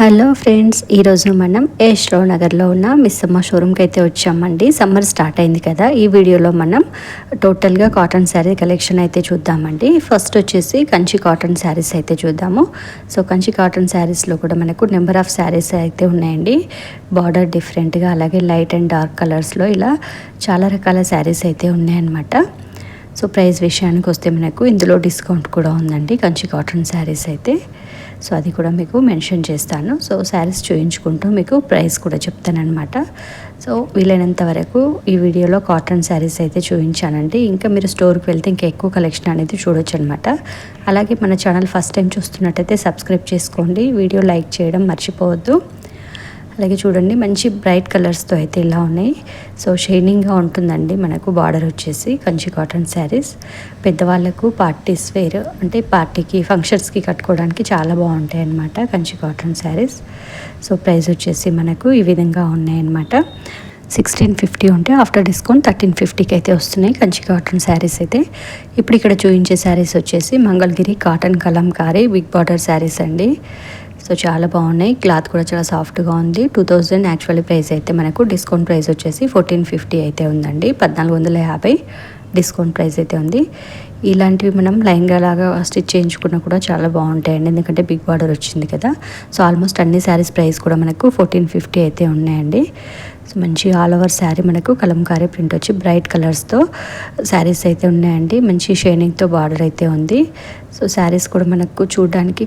Hello friends ఈరోజు మనం యశ్రావ్ నగర్లో ఉన్న మిస్సమ్మ షోరూమ్కి అయితే వచ్చామండి. సమ్మర్ స్టార్ట్ అయింది కదా ఈ వీడియోలో మనం టోటల్గా కాటన్ శారీ కలెక్షన్ అయితే చూద్దామండి. ఫస్ట్ వచ్చేసి కంచి కాటన్ శారీస్ అయితే చూద్దాము. సో కంచి కాటన్ శారీస్లో కూడా మనకు నెంబర్ ఆఫ్ శారీస్ అయితే ఉన్నాయండి. బార్డర్ డిఫరెంట్గా అలాగే లైట్ అండ్ డార్క్ కలర్స్లో ఇలా చాలా రకాల శారీస్ అయితే ఉన్నాయన్నమాట. సో ప్రైస్ విషయానికి వస్తే మనకు ఇందులో డిస్కౌంట్ కూడా ఉందండి కంచి కాటన్ శారీస్ అయితే. సో అది కూడా మీకు మెన్షన్ చేస్తాను. సో శారీస్ చూయించుకుంటూ మీకు ప్రైస్ కూడా చెప్తానమాట సో వీలైనంత వరకు ఈ వీడియోలో కాటన్ శారీస్ అయితే చూపించానండి ఇంకా మీరు స్టోర్కి వెళ్తే ఇంకా ఎక్కువ కలెక్షన్ అనేది చూడొచ్చు అనమాట అలాగే మన ఛానల్ ఫస్ట్ టైం చూస్తున్నట్టయితే సబ్స్క్రైబ్ చేసుకోండి. వీడియో లైక్ చేయడం మర్చిపోవద్దు. అలాగే చూడండి మంచి బ్రైట్ కలర్స్తో అయితే ఇలా ఉన్నాయి. సో షైనింగ్గా ఉంటుందండి మనకు బార్డర్ వచ్చేసి కంచి కాటన్ శారీస్. పెద్దవాళ్ళకు పార్టీస్ వేర్ అంటే పార్టీకి ఫంక్షన్స్కి కట్టుకోవడానికి చాలా బాగుంటాయి అన్నమాట Kanchi cotton sarees. So price వచ్చేసి మనకు ఈ విధంగా ఉన్నాయన్నమాట సిక్స్టీన్ ఫిఫ్టీ ఉంటే ఆఫ్టర్ డిస్కౌంట్ థర్టీన్ ఫిఫ్టీకి అయితే వస్తున్నాయి కంచి కాటన్ శారీస్ అయితే. ఇప్పుడు ఇక్కడ చూపించే శారీస్ వచ్చేసి Mangalagiri cotton Kalamkari big border saris అండి. సో చాలా బాగున్నాయి. క్లాత్ కూడా చాలా సాఫ్ట్గా ఉంది. టూ థౌజండ్ యాక్చువల్లీ ప్రైస్ అయితే మనకు డిస్కౌంట్ ప్రైస్ వచ్చేసి ఫోర్టీన్ ఫిఫ్టీ అయితే ఉందండి. పద్నాలుగు వందల యాభై డిస్కౌంట్ ప్రైస్ అయితే ఉంది. ఇలాంటివి మనం లైన్గా లాగా స్టిచ్ చేయించుకున్నా కూడా చాలా బాగుంటాయండి. ఎందుకంటే బిగ్ బార్డర్ వచ్చింది కదా. సో ఆల్మోస్ట్ అన్ని శారీస్ ప్రైస్ కూడా మనకు ఫోర్టీన్ ఫిఫ్టీ అయితే ఉన్నాయండి. సో మంచి ఆల్ ఓవర్ శారీ మనకు కలంకారీ ప్రింట్ వచ్చి బ్రైట్ కలర్స్తో శారీస్ అయితే ఉన్నాయండి. మంచి షైనింగ్తో బార్డర్ అయితే ఉంది. సో శారీస్ కూడా మనకు చూడడానికి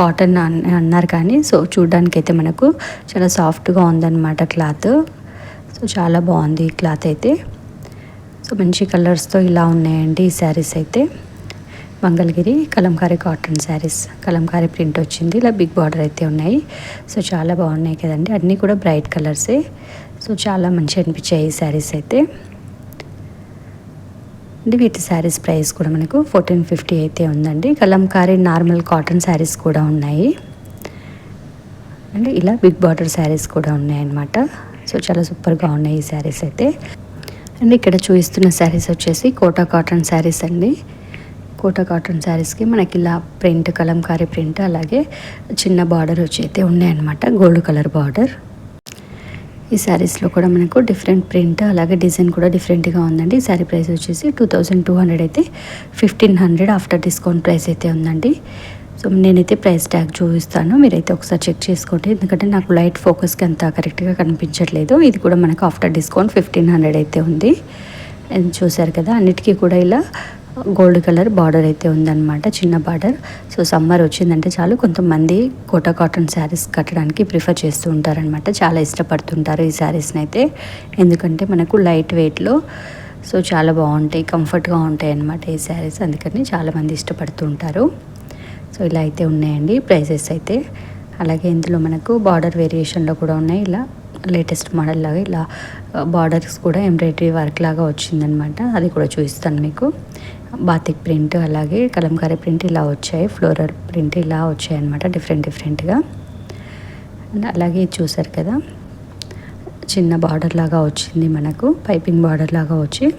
కాటన్ అన్నారు కానీ సో చూడడానికి అయితే మనకు చాలా సాఫ్ట్గా ఉందన్నమాట క్లాత్ సో చాలా బాగుంది ఈ క్లాత్ అయితే. సో మంచి కలర్స్తో ఇలా ఉన్నాయండి ఈ శారీస్ అయితే. మంగళగిరి కలంకారీ కాటన్ శారీస్ కలంకారీ ప్రింట్ వచ్చింది. ఇలా బిగ్ బార్డర్ అయితే ఉన్నాయి. సో చాలా బాగున్నాయి కదండి. అన్నీ కూడా బ్రైట్ కలర్సే సో చాలా మంచి అనిపించాయి ఈ శారీస్ అయితే. అంటే వీటి శారీస్ ప్రైస్ కూడా మనకు ఫోర్టీన్ ఫిఫ్టీ అయితే ఉందండి. కలంకారీ నార్మల్ కాటన్ శారీస్ కూడా ఉన్నాయి. అంటే ఇలా బిగ్ బార్డర్ శారీస్ కూడా ఉన్నాయన్నమాట. సో చాలా సూపర్గా ఉన్నాయి ఈ శారీస్ అయితే. అండ్ ఇక్కడ చూపిస్తున్న శారీస్ వచ్చేసి కోటా కాటన్ శారీస్ అండి. కోటా కాటన్ శారీస్కి మనకి ఇలా ప్రింట్ కలంకారీ ప్రింట్ అలాగే చిన్న బార్డర్ వచ్చి అయితే ఉన్నాయన్నమాట. గోల్డ్ కలర్ బార్డర్ ఈ శారీస్లో కూడా మనకు డిఫరెంట్ ప్రింట్ అలాగే డిజైన్ కూడా డిఫరెంట్గా ఉందండి. ఈ శారీ ప్రైస్ వచ్చేసి టూ థౌజండ్ టూ హండ్రెడ్ అయితే fifteen hundred after discount price అయితే ఉందండి. సో నేనైతే ప్రైస్ ట్యాగ్ చూపిస్తాను. మీరైతే ఒకసారి చెక్ చేసుకోండి. ఎందుకంటే నాకు లైట్ ఫోకస్కి అంత కరెక్ట్గా కనిపించట్లేదు. ఇది కూడా మనకు ఆఫ్టర్ డిస్కౌంట్ ఫిఫ్టీన్ హండ్రెడ్ అయితే ఉంది. చూసారు కదా అన్నిటికీ కూడా ఇలా గోల్డ్ కలర్ బార్డర్ అయితే ఉందన్నమాట చిన్న బార్డర్. సో సమ్మర్ వచ్చిందంటే చాలు. కొంతమంది కోటా కాటన్ శారీస్ కట్టడానికి ప్రిఫర్ చేస్తూ ఉంటారనమాట చాలా ఇష్టపడుతుంటారు ఈ శారీస్ని అయితే. ఎందుకంటే మనకు లైట్ వెయిట్లో సో చాలా బాగుంటాయి కంఫర్ట్గా ఉంటాయి అన్నమాట ఈ శారీస్. అందుకని చాలామంది ఇష్టపడుతూ ఉంటారు. సో ఇలా అయితే ఉన్నాయండి ప్రైజెస్ అయితే. అలాగే ఇందులో మనకు బార్డర్ వేరియేషన్లో కూడా ఉన్నాయి. ఇలా లేటెస్ట్ మోడల్ లాగా ఇలా బార్డర్స్ కూడా ఎంబ్రాయిడరీ వర్క్ లాగా వచ్చిందనమాట. అది కూడా చూపిస్తాను మీకు. బాతిక్ ప్రింట్ అలాగే కలంకారీ ప్రింట్ ఇలా వచ్చాయి. ఫ్లోరల్ ప్రింట్ ఇలా వచ్చాయి అనమాట డిఫరెంట్ డిఫరెంట్గా. అలాగే చూసారు కదా చిన్న బార్డర్ లాగా వచ్చింది మనకు పైపింగ్ బార్డర్ లాగా వచ్చి.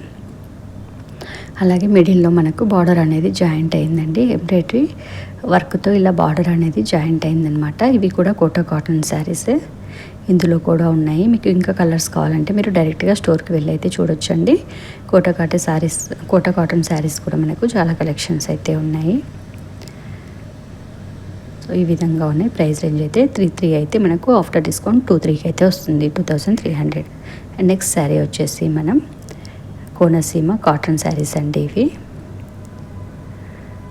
అలాగే మిడిల్లో మనకు బార్డర్ అనేది జాయింట్ అయిందండి. ఎంబ్రాయిడరీ వర్క్తో ఇలా బార్డర్ అనేది జాయింట్ అయిందనమాట. ఇవి కూడా కోటా కాటన్ శారీసే. ఇందులో కూడా ఉన్నాయి. మీకు ఇంకా కలర్స్ కావాలంటే మీరు డైరెక్ట్గా స్టోర్కి వెళ్ళి అయితే చూడొచ్చండి. కోట కాటన్ శారీస్ కోట కాటన్ శారీస్ కూడా మనకు చాలా కలెక్షన్స్ అయితే ఉన్నాయి. సో ఈ విధంగా ఉన్నాయి. ప్రైస్ రేంజ్ అయితే త్రీ త్రీ అయితే మనకు ఆఫ్టర్ డిస్కౌంట్ టూ త్రీకి అయితే వస్తుంది. Two thousand three hundred. And next sari వచ్చేసి మనం కోనసీమ కాటన్ శారీస్ అండి ఇవి.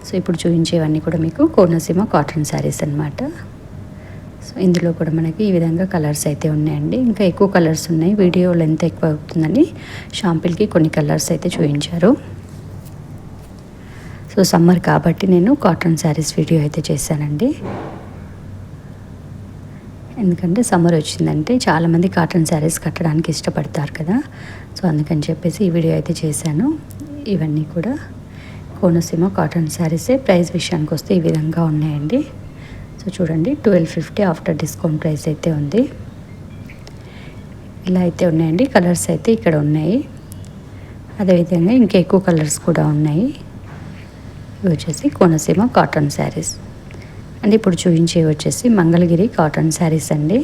సో ఇప్పుడు చూపించేవన్నీ కూడా మీకు కోనసీమ కాటన్ శారీస్ అనమాట సో ఇందులో కూడా మనకి ఈ విధంగా కలర్స్ అయితే ఉన్నాయండి. ఇంకా ఎక్కువ కలర్స్ ఉన్నాయి. వీడియో లెంత్ ఎక్కువ అవుతుందని షాంపిల్కి కొన్ని కలర్స్ అయితే చూపించారు. సో సమ్మర్ కాబట్టి నేను కాటన్ శారీస్ వీడియో అయితే చేశానండి. ఎందుకంటే సమ్మర్ వచ్చిందంటే చాలామంది కాటన్ శారీస్ కట్టడానికి ఇష్టపడతారు కదా. సో అందుకని చెప్పేసి ఈ వీడియో అయితే చేశాను. ఇవన్నీ కూడా కోనసీమ కాటన్ శారీసే ప్రైస్ విషయానికి వస్తే ఈ విధంగా ఉన్నాయండి. సో చూడండి twelve fifty after discount price అయితే ఉంది. ఇలా అయితే ఉన్నాయండి కలర్స్ అయితే ఇక్కడ ఉన్నాయి. అదేవిధంగా ఇంకా ఎక్కువ కలర్స్ కూడా ఉన్నాయి. ఇవి వచ్చేసి కోనసీమ కాటన్ శారీస్ అండ్ ఇప్పుడు చూపించేవి వచ్చేసి మంగళగిరి కాటన్ శారీస్ అండి.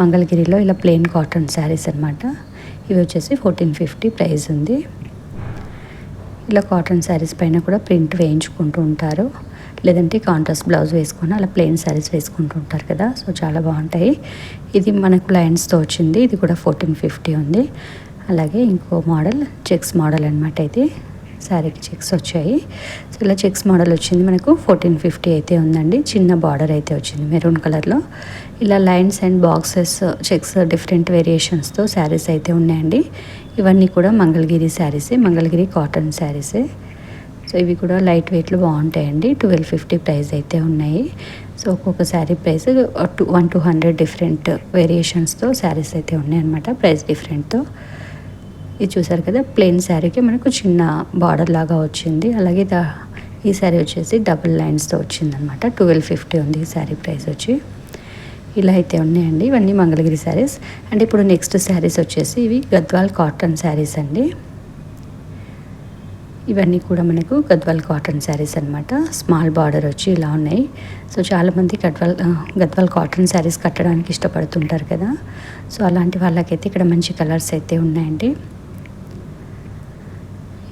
మంగళగిరిలో ఇలా ప్లెయిన్ కాటన్ శారీస్ అనమాట ఇవి వచ్చేసి ఫోర్టీన్ ఫిఫ్టీ ప్రైస్ ఉంది. ఇలా కాటన్ శారీస్ పైన కూడా ప్రింట్ వేయించుకుంటూ ఉంటారు. లేదంటే కాంట్రాస్ట్ బ్లౌజ్ వేసుకొని అలా ప్లెయిన్ శారీస్ వేసుకుంటూ ఉంటారు కదా సో చాలా బాగుంటాయి. ఇది మనకు లైన్స్తో వచ్చింది ఇది కూడా ఫోర్టీన్ ఫిఫ్టీ ఉంది. అలాగే ఇంకో మోడల్ చెక్స్ మోడల్ అనమాట ఇది. శారీకి చెక్స్ వచ్చాయి. సో ఇలా చెక్స్ మోడల్ వచ్చింది మనకు ఫోర్టీన్ ఫిఫ్టీ అయితే ఉందండి. చిన్న బార్డర్ అయితే వచ్చింది మెరూన్ కలర్లో. ఇలా lines and boxes checks different వేరియేషన్స్తో saris అయితే ఉన్నాయండి. ఇవన్నీ కూడా మంగళగిరి శారీసే మంగళగిరి కాటన్ శారీసే. సో ఇవి కూడా లైట్ వెయిట్లు బాగుంటాయండి. ట్వెల్వ్ ఫిఫ్టీ ప్రైస్ అయితే ఉన్నాయి. సో ఒక్కొక్క sari price two one two hundred different వేరియేషన్స్తో saris అయితే ఉన్నాయన్నమాట. ప్రైస్ డిఫరెంట్తో ఇది చూసారు కదా ప్లెయిన్ శారీకి మనకు చిన్న బార్డర్ లాగా వచ్చింది. అలాగే ఈ శారీ వచ్చేసి డబుల్ లైన్స్తో వచ్చిందనమాట ట్వెల్వ్ ఫిఫ్టీ ఉంది ఈ శారీ ప్రైస్ వచ్చి. ఇలా అయితే ఉన్నాయండి. ఇవన్నీ మంగళగిరి శారీస్. అండ్ ఇప్పుడు నెక్స్ట్ శారీస్ వచ్చేసి ఇవి గద్వాల్ కాటన్ శారీస్ అండి. ఇవన్నీ కూడా మనకు గద్వాల్ కాటన్ శారీస్ అనమాట స్మాల్ బార్డర్ వచ్చి ఇలా ఉన్నాయి. సో చాలామంది గద్వాల్ గద్వాల్ కాటన్ శారీస్ కట్టడానికి ఇష్టపడుతుంటారు కదా. సో అలాంటి వాళ్ళకైతే ఇక్కడ మంచి కలర్స్ అయితే ఉన్నాయండి.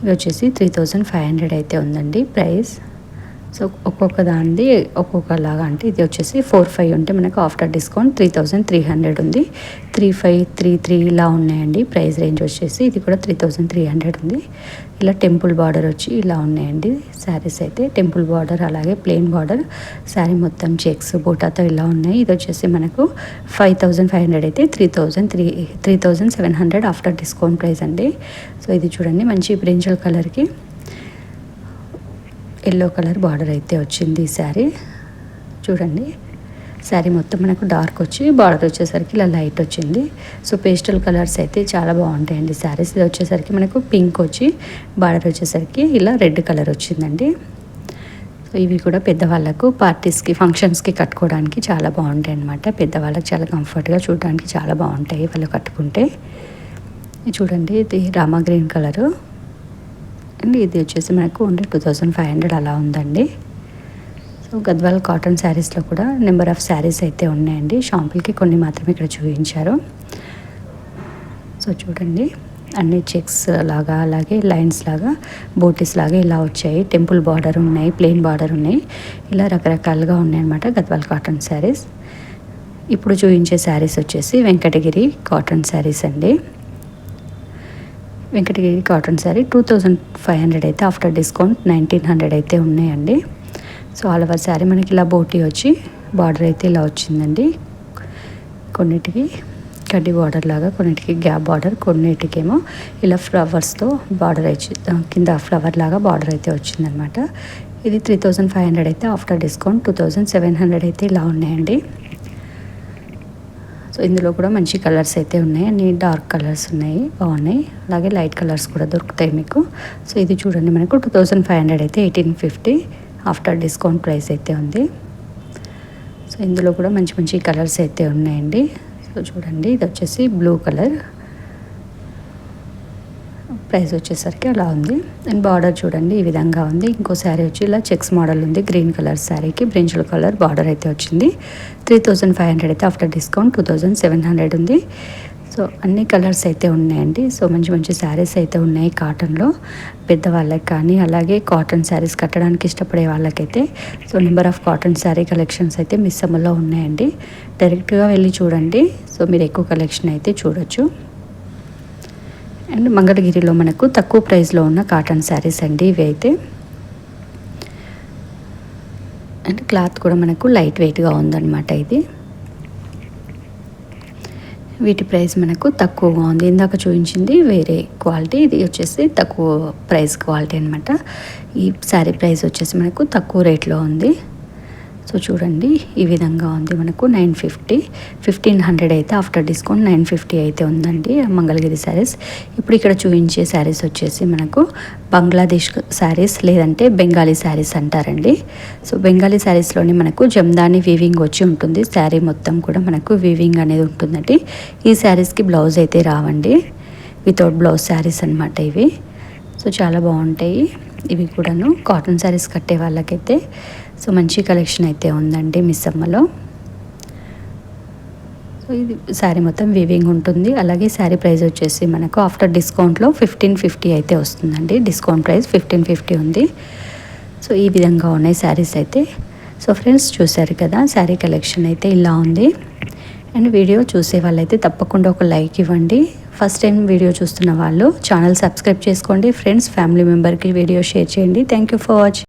ఇవి వచ్చేసి త్రీ థౌజండ్ ఫైవ్ హండ్రెడ్ అయితే ఉందండి ప్రైస్. సో ఒక్కొక్క దానిది ఒక్కొక్కలాగా అంటే ఇది వచ్చేసి ఫోర్ ఫైవ్ ఉంటే మనకు after discount three thousand three hundred ఉంది. త్రీ ఫైవ్ త్రీ త్రీ ఇలా ఉన్నాయండి. ప్రైస్ రేంజ్ వచ్చేసి ఇది కూడా త్రీ థౌజండ్ త్రీ హండ్రెడ్ ఉంది. ఇలా టెంపుల్ బార్డర్ వచ్చి ఇలా ఉన్నాయండి. శారీస్ అయితే టెంపుల్ బార్డర్ అలాగే ప్లెయిన్ బార్డర్ శారీ మొత్తం చెక్స్ బూటాతో ఇలా ఉన్నాయి. ఇది వచ్చేసి మనకు ఫైవ్ థౌజండ్ ఫైవ్ హండ్రెడ్ అయితే three thousand three three thousand seven hundred after discount price అండి. సో ఇది చూడండి మంచి బ్రింజల్ కలర్కి. ఎల్లో కలర్ బార్డర్ అయితే వచ్చింది ఈ శారీ. చూడండి. శారీ మొత్తం మనకు డార్క్ వచ్చి బార్డర్ వచ్చేసరికి ఇలా లైట్ వచ్చింది. సో పేస్టల్ కలర్స్ అయితే చాలా బాగుంటాయండి శారీస్. ఇది వచ్చేసరికి మనకు పింక్ వచ్చి బార్డర్ వచ్చేసరికి ఇలా రెడ్ కలర్ వచ్చిందండి. సో ఇవి కూడా పెద్దవాళ్ళకు పార్టీస్కి ఫంక్షన్స్కి కట్టుకోవడానికి చాలా బాగుంటాయి అనమాట పెద్దవాళ్ళకి చాలా కంఫర్ట్గా చూడడానికి చాలా బాగుంటాయి వాళ్ళు కట్టుకుంటే. చూడండి ఇది రామా గ్రీన్ కలరు. అండ్. ఇది వచ్చేసి మనకు only two thousand five hundred అలా ఉందండి. సో గద్వాల్ కాటన్ శారీస్లో కూడా నెంబర్ ఆఫ్ శారీస్ అయితే ఉన్నాయండి. షాంపుల్కి కొన్ని మాత్రమే ఇక్కడ చూపించారు. సో చూడండి. అన్ని చెక్స్ లాగా అలాగే లైన్స్ లాగా బోటీస్ లాగా ఇలా వచ్చాయి. టెంపుల్ బార్డర్ ఉన్నాయి ప్లెయిన్ బార్డర్ ఉన్నాయి. ఇలా రకరకాలుగా ఉన్నాయన్నమాట గద్వాల్ కాటన్ శారీస్. ఇప్పుడు చూపించే శారీస్ వచ్చేసి వెంకటగిరి కాటన్ శారీస్ అండి. Venkatagiri cotton sari two thousand five hundred అయితే ఆఫ్టర్ డిస్కౌంట్ నైన్టీన్ హండ్రెడ్ అయితే ఉన్నాయండి. సో ఆల్ ఓవర్ శారీ మనకి ఇలా బోటీ వచ్చి బార్డర్ అయితే ఇలా వచ్చిందండి. కొన్నిటికి కడ్డీ బార్డర్ లాగా కొన్నిటికి గ్యాప్ బార్డర్ కొన్నిటికేమో ఇలా ఫ్లవర్స్తో బార్డర్ వచ్చి కింద ఫ్లవర్ లాగా బార్డర్ అయితే వచ్చిందనమాట ఇది త్రీ థౌజండ్ ఫైవ్ హండ్రెడ్ అయితే after discount two thousand seven hundred అయితే ఇలా ఉన్నాయండి. సో ఇందులో కూడా మంచి కలర్స్ అయితే ఉన్నాయి. అన్ని డార్క్ కలర్స్ ఉన్నాయి. బాగున్నాయి. అలాగే లైట్ కలర్స్ కూడా దొరుకుతాయి మీకు. సో ఇది చూడండి మనకు టూ థౌజండ్ ఫైవ్ హండ్రెడ్ అయితే eighteen fifty after discount price అయితే ఉంది. సో ఇందులో కూడా మంచి మంచి కలర్స్ అయితే ఉన్నాయండి. సో చూడండి. ఇది వచ్చేసి బ్లూ కలర్ ప్రైస్ వచ్చేసరికి అలా ఉంది. అండ్ బార్డర్ చూడండి ఈ విధంగా ఉంది. ఇంకో శారీ వచ్చి ఇలా చెక్స్ మోడల్ ఉంది. గ్రీన్ కలర్ శారీకి బ్రింజల్ కలర్ బార్డర్ అయితే వచ్చింది. త్రీ థౌజండ్ ఫైవ్ హండ్రెడ్ అయితే after discount two thousand seven hundred ఉంది. సో అన్ని కలర్స్ అయితే ఉన్నాయండి. సో మంచి మంచి శారీస్ అయితే ఉన్నాయి కాటన్లో. పెద్దవాళ్ళకి కానీ అలాగే కాటన్ శారీస్ కట్టడానికి ఇష్టపడే వాళ్ళకైతే. So number of cotton sari collections అయితే మిస్ అమ్మలో ఉన్నాయండి. డైరెక్ట్గా వెళ్ళి చూడండి. సో మీరు ఎక్కువ కలెక్షన్ అయితే చూడొచ్చు. అండ్ మంగళగిరిలో మనకు తక్కువ ప్రైస్లో ఉన్న కాటన్ శారీస్ అండి ఇవి అయితే. అండ్ క్లాత్ కూడా మనకు లైట్ వెయిట్గా ఉందన్నమాట ఇది. వీటి ప్రైస్ మనకు తక్కువగా ఉంది. ఇందాక చూపించింది వేరే క్వాలిటీ ఇది వచ్చేసి తక్కువ ప్రైస్ క్వాలిటీ అనమాట ఈ శారీ ప్రైస్ వచ్చేసి మనకు తక్కువ రేట్లో ఉంది. సో చూడండి ఈ విధంగా ఉంది మనకు నైన్ ఫిఫ్టీ. ఫిఫ్టీన్ హండ్రెడ్ అయితే ఆఫ్టర్ డిస్కౌంట్ నైన్ ఫిఫ్టీ అయితే ఉందండి మంగళగిరి శారీస్. ఇప్పుడు ఇక్కడ చూపించే శారీస్ వచ్చేసి మనకు బంగ్లాదేశ్ శారీస్ లేదంటే బెంగాలీ శారీస్ అంటారండి. సో బెంగాలీ శారీస్లోని మనకు జమ్దాని వీవింగ్ వచ్చి ఉంటుంది. శారీ మొత్తం కూడా మనకు వీవింగ్ అనేది ఉంటుందండి. ఈ శారీస్కి బ్లౌజ్ అయితే రావండి. వితౌట్ బ్లౌజ్ శారీస్ అనమాట ఇవి. సో చాలా బాగుంటాయి. ఇవి కూడాను కాటన్ శారీస్ కట్టే వాళ్ళకైతే. సో మంచి కలెక్షన్ అయితే ఉందండి మిస్సమ్మలో సో ఇది శారీ మొత్తం వీవింగ్ ఉంటుంది. అలాగే శారీ ప్రైస్ వచ్చేసి మనకు ఆఫ్టర్ డిస్కౌంట్లో ఫిఫ్టీన్ ఫిఫ్టీ అయితే వస్తుందండి. డిస్కౌంట్ ప్రైస్ ఫిఫ్టీన్ ఫిఫ్టీ ఉంది. సో ఈ విధంగా ఉన్నాయి శారీస్ అయితే. సో ఫ్రెండ్స్ చూశారు కదా శారీ కలెక్షన్ అయితే ఇలా ఉంది. అండ్ వీడియో చూసే వాళ్ళైతే తప్పకుండా ఒక లైక్ ఇవ్వండి. ఫస్ట్ టైం వీడియో చూస్తున్న వాళ్ళు ఛానల్ సబ్స్క్రైబ్ చేసుకోండి. ఫ్రెండ్స్ ఫ్యామిలీ మెంబర్కి వీడియో షేర్ చేయండి. Thank you for watching